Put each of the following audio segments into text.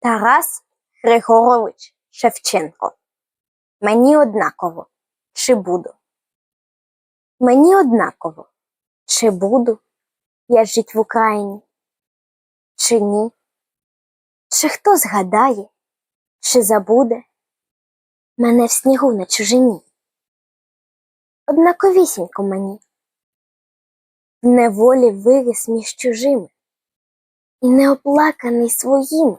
Тарас Григорович Шевченко. Мені однаково, чи буду. Мені однаково, чи буду я жить в Україні, чи ні. Чи хто згадає, чи забуде мене в снігу на чужині? Однаковісінько мені. В неволі виріс між чужими і неоплаканий своїми,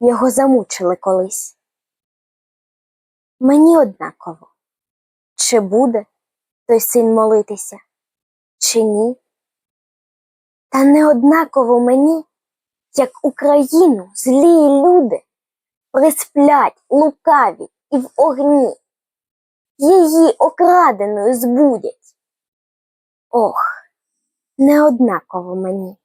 його замучили колись. Мені однаково, чи буде той син молитися, чи ні. Та не однаково мені, як Україну злі люди присплять лукаві і в огні, її окраденою збудять. Ох, не однаково мені.